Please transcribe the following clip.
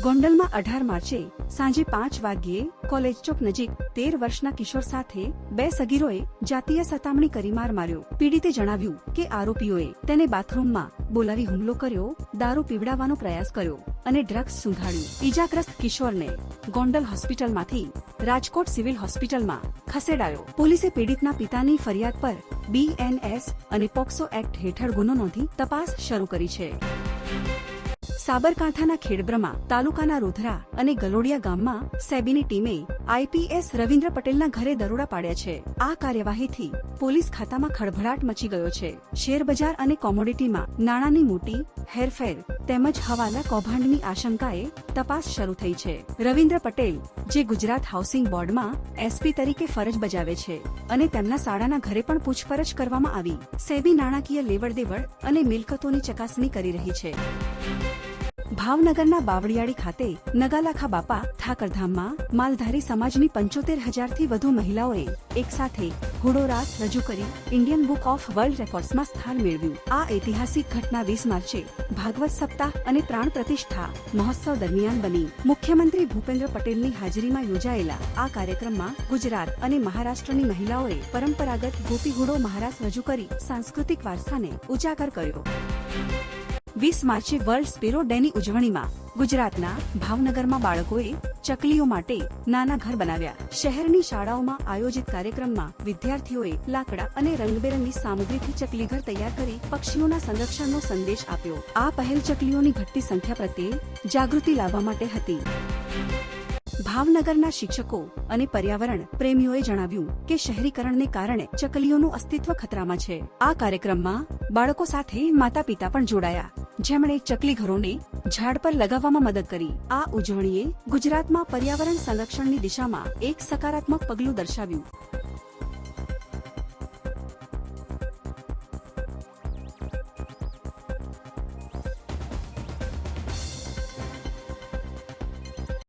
ગોંડલમાં અઢાર માર્ચે સાંજે પાંચ વાગ્યે કોલેજ ચોક નજીક તેર વર્ષના કિશોર સાથે બે સગીરોએ જાતીય સતામણી કરી માર માર્યો. પીડિતે જણાવ્યું કે આરોપીઓએ તેને બાથરૂમમાં બોલાવી હુમલો કર્યો, દારૂ પીવડાવવાનો પ્રયાસ કર્યો અને ડ્રગ્સ સુંઘાડ્યું ઈજાગ્રસ્ત કિશોરને ગોંડલ હોસ્પિટલમાંથી રાજકોટ સિવિલ હોસ્પિટલમાં ખસેડાયો. પોલીસે પીડિતના પિતાની ફરિયાદ પર બીએનએસ અને પોક્સો એક્ટ હેઠળ ગુનો નોંધી તપાસ શરૂ કરી છે. સાબરકાંઠાના ખેડબ્રમા તાલુકાના રોધરા અને ગલોડિયા ગામમાં સેબીની ટીમે આઈપીએસ રવિન્દ્ર પટેલના ઘરે દરોડા પાડ્યા છે. આ કાર્યવાહીથી પોલીસ ખાતામાં ખળભળાટ મચી ગયો છે. શેરબજાર અને કોમોડિટીમાં નાણાંની મોટી હેરફેર તેમજ હવાલા કૌભાંડની આશંકાએ તપાસ શરૂ થઈ છે. રવિન્દ્ર પટેલ, જે ગુજરાત હાઉસિંગ બોર્ડમાં એસપી તરીકે ફરજ બજાવે છે અને તેમના શાળાના ઘરે પણ પૂછપરછ કરવામાં આવી, સેબી નાણાકીય લેવડ દેવડ અને મિલકતોની ચકાસણી કરી રહી છે. ભાવનગરના બાવળિયાળી ખાતે નગાલાખા બાપા ઠાકરધામમાં માલધારી સમાજની પંચોતેર હજારથી વધુ મહિલાઓએ એકસાથે ઘોડો રાસ રજૂ કરી ઇન્ડિયન બુક ઓફ વર્લ્ડ રેકોર્ડ્સમાં સ્થાન મેળવ્યું. આ ઐતિહાસિક ઘટના વીસ માર્ચે ભાગવત સપ્તાહ અને પ્રાણ પ્રતિષ્ઠા મહોત્સવ દરમિયાન બની. મુખ્યમંત્રી ભૂપેન્દ્ર પટેલની હાજરીમાં યોજાયેલા આ કાર્યક્રમમાં ગુજરાત અને મહારાષ્ટ્રની મહિલાઓએ પરંપરાગત ગોપી ઘોડો મહારાસ રજૂ કરી સાંસ્કૃતિક વારસાને ઉજાગર કર્યો. વીસ માર્ચે વર્લ્ડ સ્પેરો ડેની ઉજવણીમાં ગુજરાતના ભાવનગરમાં બાળકોએ ચકલીઓ માટે નાના ઘર બનાવ્યા. શહેરની શાળાઓમાં આયોજિત કાર્યક્રમમાં વિદ્યાર્થીઓએ લાકડા અને રંગબેરંગી સામગ્રીથી ચકલી ઘર તૈયાર કરી પક્ષીઓના સંરક્ષણનો સંદેશ આપ્યો. આ પહેલ ચકલીઓની ઘટતી સંખ્યા પ્રત્યે જાગૃતિ લાવવા માટે હતી. ભાવનગરના શિક્ષકો અને પર્યાવરણ પ્રેમીઓએ જણાવ્યું કે શહેરીકરણને કારણે ચકલીઓનું અસ્તિત્વ ખતરામાં છે. આ કાર્યક્રમમાં બાળકો સાથે માતા પિતા પણ જોડાયા. જેમણે ચકલી ઘરોને ઝાડ પર લગાવવામાં મદદ કરી. આ ઉજવણીએ ગુજરાતમાં પર્યાવરણ સંરક્ષણની દિશામાં એક સકારાત્મક પગલું દર્શાવ્યું.